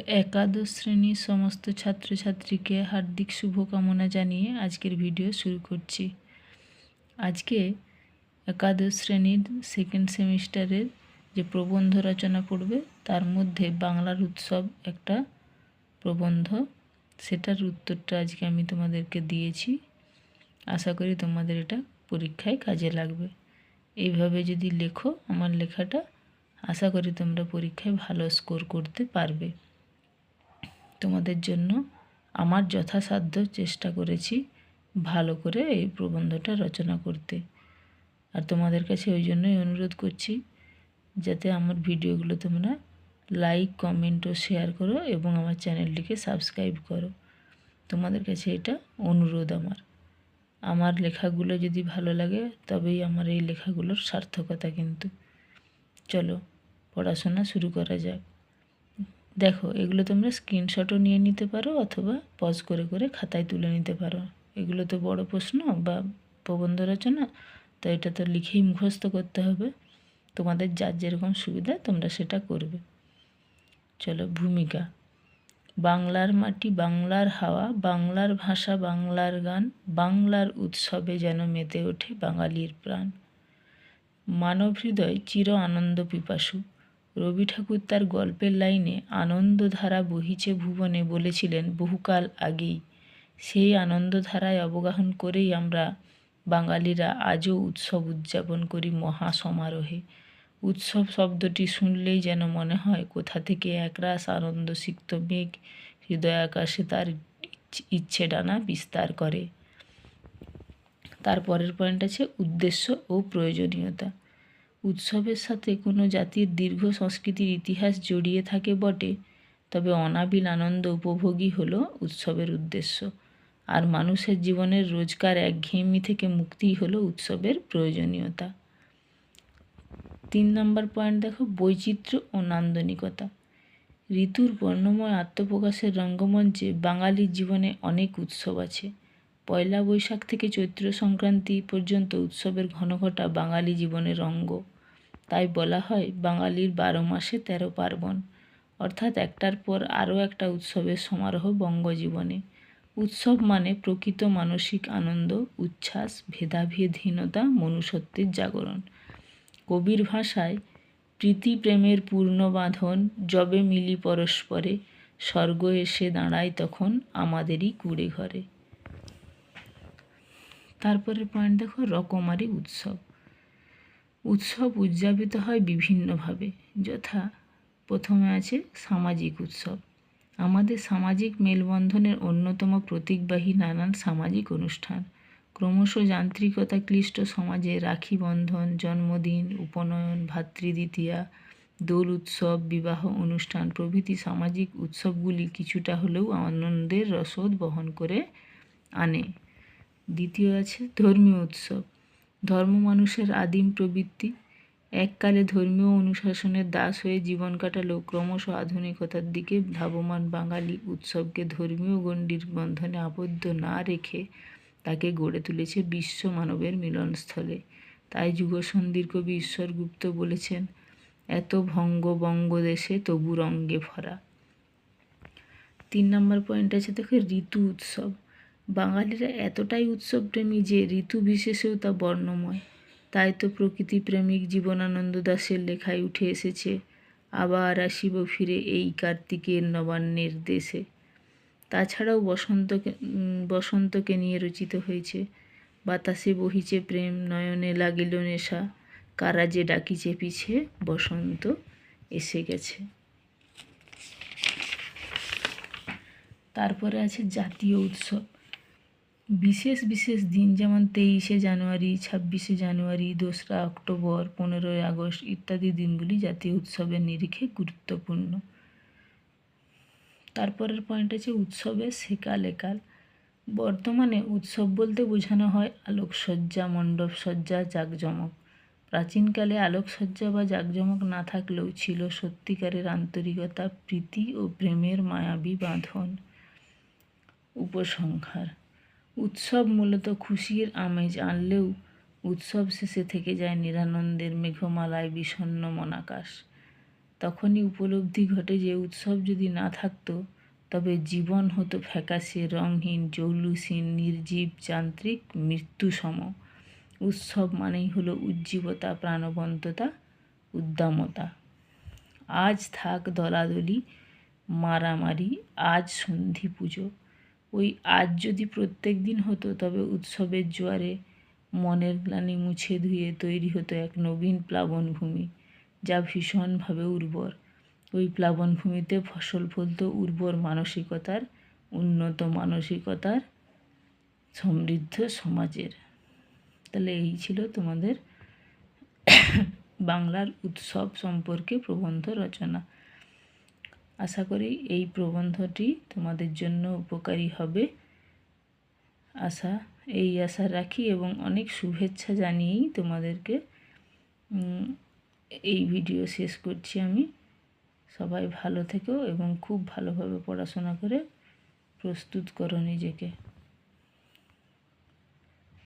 একাদশ শ্রেণির সমস্ত ছাত্রছাত্রীকে হার্দিক শুভকামনা জানিয়ে আজকের ভিডিও শুরু করছি। আজকে একাদশ শ্রেণির সেকেন্ড সেমিস্টারের যে প্রবন্ধ রচনা পড়বে, তার মধ্যে বাংলার উৎসব একটা প্রবন্ধ। সেটার উত্তরটা আজকে আমি তোমাদেরকে দিয়েছি। আশা করি তোমাদের এটা পরীক্ষায় কাজে লাগবে। এইভাবে যদি লেখো, আমার লেখাটা, আশা করি তোমরা পরীক্ষায় ভালো স্কোর করতে পারবে। তোমাদের জন্য আমার যথাসাধ্য চেষ্টা করেছি ভালো করে এই প্রবন্ধটা রচনা করতে। আর তোমাদের কাছে ওই জন্যই অনুরোধ করছি যাতে আমার ভিডিওগুলো তোমরা লাইক, কমেন্ট ও শেয়ার করো এবং আমার চ্যানেলটিকে সাবস্ক্রাইব করো। তোমাদের কাছে এটা অনুরোধ আমার। আমার লেখাগুলো যদি ভালো লাগে তবেই আমার এই লেখাগুলোর সার্থকতা কিন্তু। চলো, পড়াশোনা শুরু করা যাক। দেখো, এগুলো তোমরা স্ক্রিনশটও নিয়ে নিতে পারো অথবা পজ করে করে খাতায় তুলে নিতে পারো। এগুলো তো বড় প্রশ্ন বা প্রবন্ধ রচনা, তো এটা তো লিখেই মুখস্থ করতে হবে। তোমাদের যার যেরকম সুবিধা তোমরা সেটা করবে। চলো, ভূমিকা। বাংলার মাটি বাংলার হাওয়া, বাংলার ভাষা বাংলার গান, বাংলার উৎসবে যেন মেতে ওঠে বাঙালির প্রাণ। মানব হৃদয় চির আনন্দ পিপাসু। রবি ঠাকুর তার গল্পের লাইনে আনন্দধারা বহিছে ভুবনে বলেছিলেন, বহুকাল আগেই। সেই আনন্দধারায় অবগাহন করেই আমরা বাঙালিরা আজও উৎসব উদযাপন করি মহা সমারোহে উৎসব শব্দটি শুনলেই যেন মনে হয় কোথা থেকে একরাশ আনন্দ সিক্ত মেঘ হৃদয় আকাশে তার ইচ্ছে ডানা বিস্তার করে। তারপরের পয়েন্ট আছে, উদ্দেশ্য ও প্রয়োজনীয়তা। উৎসবের সাথে কোনো জাতির দীর্ঘ সংস্কৃতির ইতিহাস জড়িয়ে থাকে বটে, তবে অনাবিল আনন্দ উপভোগী হলো উৎসবের উদ্দেশ্য। আর মানুষের জীবনের রোজকার একঘেয়েমি থেকে মুক্তিই হলো উৎসবের প্রয়োজনীয়তা। তিন নম্বর পয়েন্ট দেখো, বৈচিত্র্য ও নান্দনিকতা। ঋতুর বর্ণময় আত্মপ্রকাশের রঙ্গমঞ্চে বাঙালির জীবনে অনেক উৎসব আছে। পয়লা বৈশাখ থেকে চৈত্র সংক্রান্তি পর্যন্ত উৎসবের ঘনঘটা বাঙালি জীবনের অঙ্গ। তাই বলা হয় বাঙালির বারো মাসে তেরো পার্বণ। অর্থাৎ একটার পর আরও একটা উৎসবের সমারোহ বঙ্গজীবনে। উৎসব মানে প্রকৃত মানসিক আনন্দ, উচ্ছ্বাস ভেদাভেদহীনতা মনুষ্যত্বের জাগরণ। কবির ভাষায়, প্রীতি প্রেমের পূর্ণ বাঁধন, যবে মিলি পরস্পরে, স্বর্গ এসে দাঁড়ায় তখন আমাদেরই কুড়ে ঘরে। তারপরের পয়েন্ট দেখো, রকমারি উৎসব। উৎসব উদযাপিত হয় বিভিন্নভাবে। যথা প্রথমে আছে সামাজিক উৎসব। আমাদের সামাজিক মেলবন্ধনের অন্যতম প্রতীকবাহী নানান সামাজিক অনুষ্ঠান। ক্রমশ যান্ত্রিকতা ক্লিষ্ট সমাজে রাখি বন্ধন, জন্মদিন, উপনয়ন, ভাতৃদ্বিতীয়া, দোল উৎসব, বিবাহ অনুষ্ঠান প্রভৃতি সামাজিক উৎসবগুলি কিছুটা হলেও আনন্দের রসদ বহন করে আনে। দ্বিতীয় আছে ধর্মীয় উৎসব। ধর্ম মানুষের আদিম প্রবৃত্তি, এককালে ধর্মীয় অনুশাসনের দাস হয়ে জীবন কাটালেও ক্রমশ আধুনিকতার দিকে ধাবমান বাঙালি উৎসবকে ধর্মীয় গণ্ডির বন্ধনে আবদ্ধ না রেখে তাকে গড়ে তুলেছে বিশ্ব মানবের মিলনস্থলে। তাই যুগসন্ধির কবি ঈশ্বরগুপ্ত বলেছেন, এত ভঙ্গ বঙ্গদেশে তবু রঙ্গে ভরা। তিন নম্বর পয়েন্ট আছে, দেখো, ঋতু উৎসব। বাঙালিরা এতটাই উৎসবপ্রেমী যে ঋতু বিশেষেও তা বর্ণময়। তাই তো প্রকৃতিপ্রেমিক জীবনানন্দ দাসের লেখায় উঠে এসেছে, আবার আসিব ফিরে এই কার্তিকের নবান্নের দেশে। তাছাড়াও বসন্তকে বসন্তকে নিয়ে রচিত হয়েছে, বাতাসে বহিছে প্রেম, নয়নে লাগিল নেশা, কারা যে ডাকিছে পিছে, বসন্ত এসে গেছে। তারপরে আছে জাতীয় উৎসব। বিশেষ বিশেষ দিন যেমন তেইশে জানুয়ারি, ছাব্বিশে জানুয়ারি, দোসরা অক্টোবর, পনেরোই আগস্ট ইত্যাদি দিনগুলি জাতীয় উৎসবের নিরিখে গুরুত্বপূর্ণ। তারপরের পয়েন্ট আছে উৎসবের সেকাল একাল বর্তমানে উৎসব বলতে বোঝানো হয় আলোকসজ্জা, মণ্ডপসজ্জা, জাঁকজমক। প্রাচীনকালে আলোকসজ্জা বা জাঁকজমক না থাকলেও ছিল সত্যিকারের আন্তরিকতা, প্রীতি ও প্রেমের মায়াবী বাঁধন। উপসংহার। উৎসব মূলত খুশির আমেজ আনলেও উৎসব শেষে থেকে যায় নিরানন্দের মেঘমালায় বিষণ্ন মনাকাশ। তখনই উপলব্ধি ঘটে যে উৎসব যদি না থাকতো, তবে জীবন হতো ফ্যাকাশে রংহীন জৌলুসীন, নির্জীব, যান্ত্রিক মৃত্যুসম উৎসব মানেই হলো উজ্জীবতা, প্রাণবন্ততা, উদ্দামতা। আজ থাক দলাদলি, মারামারি, আজ সন্ধি পুজো। ওই আজ যদি প্রত্যেক দিন হতো, তবে উৎসবের জোয়ারে মনের গ্লানি মুছে ধুয়ে তৈরি হতো এক নবীন প্লাবনভূমি, যা ভীষণভাবে উর্বর। ওই প্লাবনভূমিতে ফসল ফলত উর্বর মানসিকতার, উন্নত মানসিকতার সমৃদ্ধ সমাজের। তাহলে এই ছিল তোমাদের বাংলার উৎসব সম্পর্কে প্রবন্ধ রচনা। আশা করি এই প্রবন্ধটি তোমাদের জন্য উপকারী হবে। আশা, এই আশা রাখি এবং অনেক শুভেচ্ছা জানিয়েই তোমাদেরকে এই ভিডিও শেষ করছি আমি। সবাই ভালো থেকো এবং খুব ভালোভাবে পড়াশোনা করে প্রস্তুত করো নিজেকে।